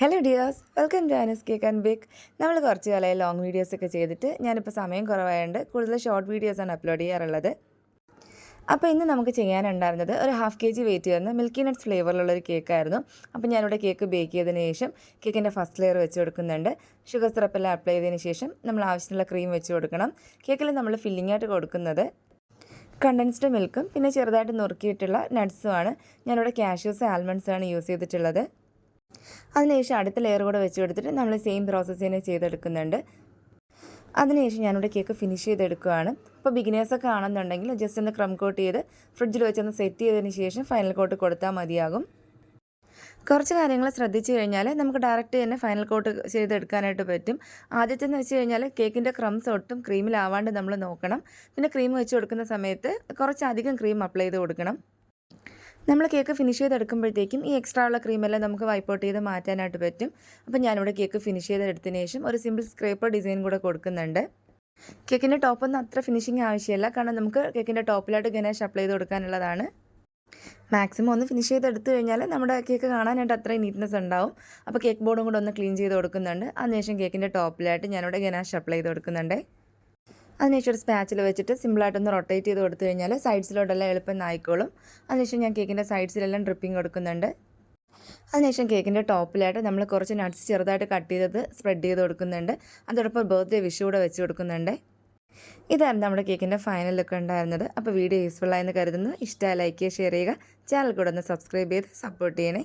Hello dears welcome to Anas cake and bake നമ്മൾ കുറച്ച് കാലമായി ലോങ് വീഡിയോസ് ഒക്കെ ചെയ്തിട്ട് ഞാനിപ്പോൾ സമയം കുറവായതുകൊണ്ട് കൂടുതൽ ഷോർട്ട് വീഡിയോസാണ് അപ്ലോഡ് ചെയ്യാറുള്ളത്. അപ്പോൾ ഇന്ന് നമുക്ക് ചെയ്യാനുണ്ടായിരുന്നത് ഒരു ഹാഫ് കെ ജി വെയിറ്റ് ചെയ്യുന്ന മിൽക്കി നട്ട്സ് ഫ്ലേവറിലുള്ള ഒരു കേക്കായിരുന്നു അപ്പോൾ ഞാനിവിടെ കേക്ക് ബേക്ക് ചെയ്തതിന് ശേഷം കേക്കിന്റെ ഫസ്റ്റ് ലെയർ വെച്ച് കൊടുക്കുന്നുണ്ട്. ഷുഗർ സിറപ്പെല്ലാം അപ്ലൈ ചെയ്തതിന് ശേഷം നമ്മൾ ആവശ്യമുള്ള ക്രീം വെച്ച് കൊടുക്കണം. കേക്കിൽ നമ്മൾ ഫില്ലിംഗ് ആയിട്ട് കൊടുക്കുന്നത് കണ്ടൻസ്ഡ് മിൽക്കും പിന്നെ ചെറുതായിട്ട് നുറുക്കിയിട്ടുള്ള നട്ട്സുമാണ് ഞാനിവിടെ കാഷ്യൂസ് ആൽമണ്ട്സാണ് യൂസ് ചെയ്തിട്ടുള്ളത്. അതിനുശേഷം അടുത്ത ലെയർ കൂടെ വെച്ച് കൊടുത്തിട്ട് നമ്മൾ സെയിം പ്രോസസ്സ് തന്നെ ചെയ്തെടുക്കുന്നുണ്ട്. അതിനുശേഷം ഞാനിവിടെ കേക്ക് ഫിനിഷ് ചെയ്തെടുക്കുകയാണ്. അപ്പോൾ ബിഗിനേഴ്സൊക്കെ ആണെന്നുണ്ടെങ്കിൽ ജസ്റ്റ് ഒന്ന് ക്രം കോട്ട് ചെയ്ത് ഫ്രിഡ്ജിൽ വെച്ചൊന്ന് സെറ്റ് ചെയ്തതിന് ശേഷം ഫൈനൽ കോട്ട് കൊടുത്താൽ മതിയാകും. കുറച്ച് കാര്യങ്ങൾ ശ്രദ്ധിച്ചു കഴിഞ്ഞാൽ നമുക്ക് ഡയറക്റ്റ് തന്നെ ഫൈനൽ കോട്ട് ചെയ്തെടുക്കാനായിട്ട് പറ്റും. ആദ്യത്തെന്ന് വെച്ച് കഴിഞ്ഞാൽ കേക്കിന്റെ ക്രംസ് ഒട്ടും ക്രീമിലാവാണ്ട് നമ്മൾ നോക്കണം. പിന്നെ ക്രീം വെച്ച് കൊടുക്കുന്ന സമയത്ത് കുറച്ചധികം ക്രീം അപ്ലൈ ചെയ്ത് കൊടുക്കണം. നമ്മൾ കേക്ക് ഫിനിഷ് ചെയ്തെടുക്കുമ്പോഴത്തേക്കും ഈ എക്സ്ട്രാ ഉള്ള ക്രീമെല്ലാം നമുക്ക് വൈപ്പ് ഔട്ട് ചെയ്ത് മാറ്റാനായിട്ട് പറ്റും. അപ്പോൾ ഞാനിവിടെ കേക്ക് ഫിനിഷ് ചെയ്തെടുത്തതിന് ശേഷം ഒരു സിമ്പിൾ സ്ക്രേപ്പർ ഡിസൈൻ കൂടെ കൊടുക്കുന്നുണ്ട്. കേക്കിന്റെ ടോപ്പൊന്നും അത്ര ഫിനിഷിങ് ആവശ്യമില്ല. കാരണം നമുക്ക് കേക്കിന്റെ ടോപ്പിലായിട്ട് ഗണേഷ് അപ്ലൈ ചെയ്ത് കൊടുക്കാനുള്ളതാണ്. മാക്സിമം ഒന്ന് ഫിനിഷ് ചെയ്തെടുത്ത് കഴിഞ്ഞാൽ നമ്മുടെ കേക്ക് കാണാനായിട്ട് അത്രയും നീറ്റ്നെസ് ഉണ്ടാവും. അപ്പോൾ കേക്ക് ബോർഡും കൂടെ ഒന്ന് ക്ലീൻ ചെയ്ത് കൊടുക്കുന്നുണ്ട്. അതിനുശേഷം കേക്കിന്റെ ടോപ്പിലായിട്ട് ഞാനിവിടെ ഗനാഷ് അപ്ലൈ ചെയ്ത് കൊടുക്കുന്നുണ്ട്. അതിനുശേഷം ഒരു സ്പാച്ചിൽ വെച്ചിട്ട് സിമ്പിളായിട്ടൊന്ന് റൊട്ടേറ്റ് ചെയ്ത് കൊടുത്തു കഴിഞ്ഞാൽ സൈഡ്സിലോട്ടെല്ലാം എളുപ്പം നായിക്കോളും അതിനുശേഷം ഞാൻ കേക്കിന്റെ സൈഡ്സിലെല്ലാം ഡ്രിപ്പിംഗ് കൊടുക്കുന്നുണ്ട്. അതിനുശേഷം കേക്കിന്റെ ടോപ്പിലായിട്ട് നമ്മൾ കുറച്ച് നട്ട്സ് ചെറുതായിട്ട് കട്ട് ചെയ്തത് സ്പ്രെഡ് ചെയ്ത് കൊടുക്കുന്നുണ്ട്. അതോടൊപ്പം ബർത്ത്ഡേ വിഷു കൂടെ വെച്ച് കൊടുക്കുന്നുണ്ട്. ഇതായിരുന്നു നമ്മുടെ കേക്കിന്റെ ഫൈനൽ ലുക്ക് ഉണ്ടായിരുന്നത്. അപ്പോൾ വീഡിയോ യൂസ്ഫുള്ളായെന്ന് കരുതുന്നു. ഇഷ്ടമായി ലൈക്ക് ചെയ്യുക ഷെയർ ചെയ്യുക. ചാനൽ കൂടെ ഒന്ന് സബ്സ്ക്രൈബ് ചെയ്ത് സപ്പോർട്ട് ചെയ്യണേ.